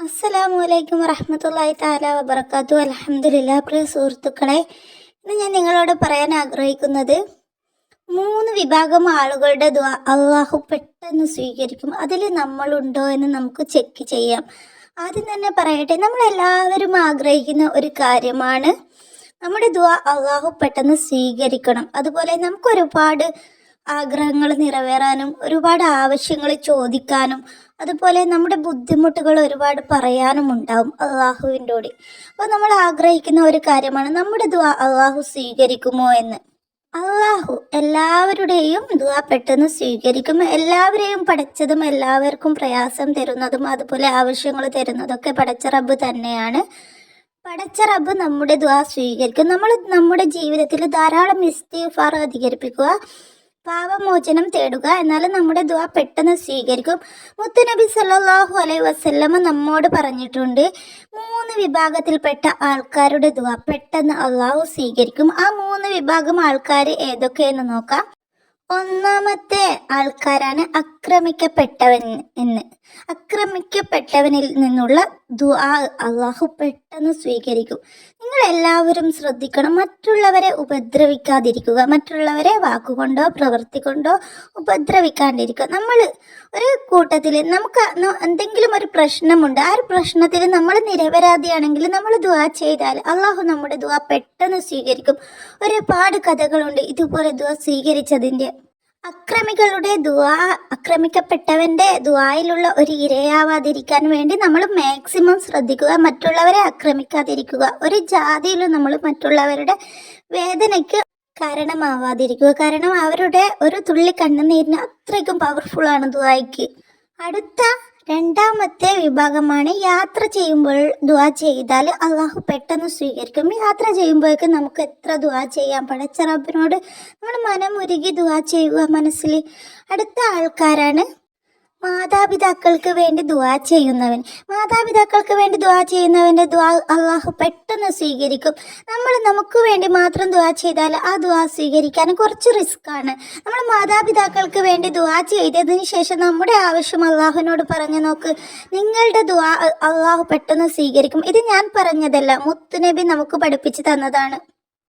അസ്സലാമു അലൈക്കും വറഹമത്തല്ലാഹി താല വബർക്കാത്തു അലഹമില്ല പ്രിയ സുഹൃത്തുക്കളെ ഇന്ന് ഞാൻ നിങ്ങളോട് പറയാൻ ആഗ്രഹിക്കുന്നത് മൂന്ന് വിഭാഗം ആളുകളുടെ ദ്വാ അള്ളാഹു പെട്ടെന്ന് സ്വീകരിക്കും. അതിൽ നമ്മളുണ്ടോ എന്ന് നമുക്ക് ചെക്ക് ചെയ്യാം. ആദ്യം തന്നെ പറയട്ടെ നമ്മളെല്ലാവരും ആഗ്രഹിക്കുന്ന ഒരു കാര്യമാണ് നമ്മുടെ ദ്വാ അള്ളാഹു പെട്ടെന്ന് സ്വീകരിക്കണം. അതുപോലെ നമുക്ക് ഒരുപാട് ആഗ്രഹങ്ങൾ നിറവേറാനും ഒരുപാട് ആവശ്യങ്ങൾ ചോദിക്കാനും അതുപോലെ നമ്മുടെ ബുദ്ധിമുട്ടുകൾ ഒരുപാട് പറയാനും ഉണ്ടാവും അള്ളാഹുവിന്റെ കൂടെ. അപ്പോൾ നമ്മൾ ആഗ്രഹിക്കുന്ന ഒരു കാര്യമാണ് നമ്മുടെ ദ്വാ അള്ളാഹു സ്വീകരിക്കുമോ എന്ന്. അള്ളാഹു എല്ലാവരുടെയും ദുആ പെട്ടെന്ന് സ്വീകരിക്കും എല്ലാവരെയും പഠിച്ചതും എല്ലാവർക്കും പ്രയാസം തരുന്നതും അതുപോലെ ആവശ്യങ്ങൾ തരുന്നതൊക്കെ പഠിച്ച റബ്ബ് തന്നെയാണ്. പടച്ച റബ്ബ് നമ്മുടെ ദുആ സ്വീകരിക്കും. നമ്മൾ നമ്മുടെ ജീവിതത്തിൽ ധാരാളം ഇസ്തിഫാർ അധികരിപ്പിക്കുക പാപമോചനം തേടുക. എന്നാൽ നമ്മുടെ ദുആ പെട്ടെന്ന് സ്വീകരിക്കും. മുത്തുനബി സല്ലാഹു അലൈഹി വസല്ലമ നമ്മോട് പറഞ്ഞിട്ടുണ്ട് മൂന്ന് വിഭാഗത്തിൽപ്പെട്ട ആൾക്കാരുടെ ദുആ പെട്ടെന്ന് അള്ളാഹു സ്വീകരിക്കും. ആ മൂന്ന് വിഭാഗം ആൾക്കാർ ഏതൊക്കെയെന്ന് നോക്കാം. ഒന്നാമത്തെ ആൾക്കാരാണ് ആക്രമിക്കപ്പെട്ടവൻ എന്ന്. ആക്രമിക്കപ്പെട്ടവനിൽ നിന്നുള്ള ദുആ അള്ളാഹു പെട്ടെന്ന് സ്വീകരിക്കും. നിങ്ങൾ എല്ലാവരും ശ്രദ്ധിക്കണം മറ്റുള്ളവരെ ഉപദ്രവിക്കാതിരിക്കുക മറ്റുള്ളവരെ വാക്കുകൊണ്ടോ പ്രവൃത്തി കൊണ്ടോ ഉപദ്രവിക്കാണ്ടിരിക്കുക. നമ്മൾ ഒരു കൂട്ടത്തിൽ നമുക്ക് എന്തെങ്കിലും ഒരു പ്രശ്നമുണ്ട് ആ ഒരു പ്രശ്നത്തിൽ നമ്മൾ നിരപരാധിയാണെങ്കിൽ നമ്മൾ ദുആ ചെയ്താൽ അള്ളാഹു നമ്മുടെ ദുആ പെട്ടെന്ന് സ്വീകരിക്കും. ഒരുപാട് കഥകളുണ്ട് ഇതുപോലെ ദുആ സ്വീകരിച്ചതിന്റെ. അക്രമികളുടെ ദുവാ ആക്രമിക്കപ്പെട്ടവന്റെ ദുവായിലുള്ള ഒരു ഇരയാവാതിരിക്കാൻ വേണ്ടി നമ്മൾ മാക്സിമം ശ്രദ്ധിക്കുക മറ്റുള്ളവരെ ആക്രമിക്കാതിരിക്കുക ഒരു ജാതിയിലും നമ്മൾ മറ്റുള്ളവരുടെ വേദനയ്ക്ക് കാരണമാവാതിരിക്കുക. കാരണം അവരുടെ ഒരു തുള്ളി കണ്ണുനീരിന് അത്രയ്ക്കും പവർഫുൾ ആണ് ദുആയ്ക്ക്. അടുത്ത രണ്ടാമത്തെ വിഭാഗമാണ് യാത്ര ചെയ്യുമ്പോൾ ദുവാ ചെയ്താൽ അള്ളാഹു പെട്ടെന്ന് സ്വീകരിക്കും. യാത്ര ചെയ്യുമ്പോഴേക്ക് നമുക്ക് എത്ര ദുവാ ചെയ്യാം പടച്ച നമ്മൾ മനമുരുകി ദുവാ ചെയ്യുക മനസ്സിൽ. അടുത്ത ആൾക്കാരാണ് മാതാപിതാക്കൾക്ക് വേണ്ടി ദുആ ചെയ്യുന്നവൻ. മാതാപിതാക്കൾക്ക് വേണ്ടി ദുആ ചെയ്യുന്നവന്റെ ദ്വാ അള്ളാഹു പെട്ടെന്ന് സ്വീകരിക്കും. നമ്മൾ നമുക്ക് വേണ്ടി മാത്രം ദുആ ചെയ്താൽ ആ ദുആ സ്വീകരിക്കാൻ കുറച്ച് റിസ്ക് ആണ്. നമ്മൾ മാതാപിതാക്കൾക്ക് വേണ്ടി ദുആ ചെയ്തതിന് ശേഷം നമ്മുടെ ആവശ്യം അള്ളാഹുവിനോട് പറഞ്ഞു നോക്ക്. നിങ്ങളുടെ ദുആ അള്ളാഹു പെട്ടെന്ന് സ്വീകരിക്കും. ഇത് ഞാൻ പറഞ്ഞതല്ല. മുത്തുനബി നമുക്ക് പഠിപ്പിച്ചു തന്നതാണ്.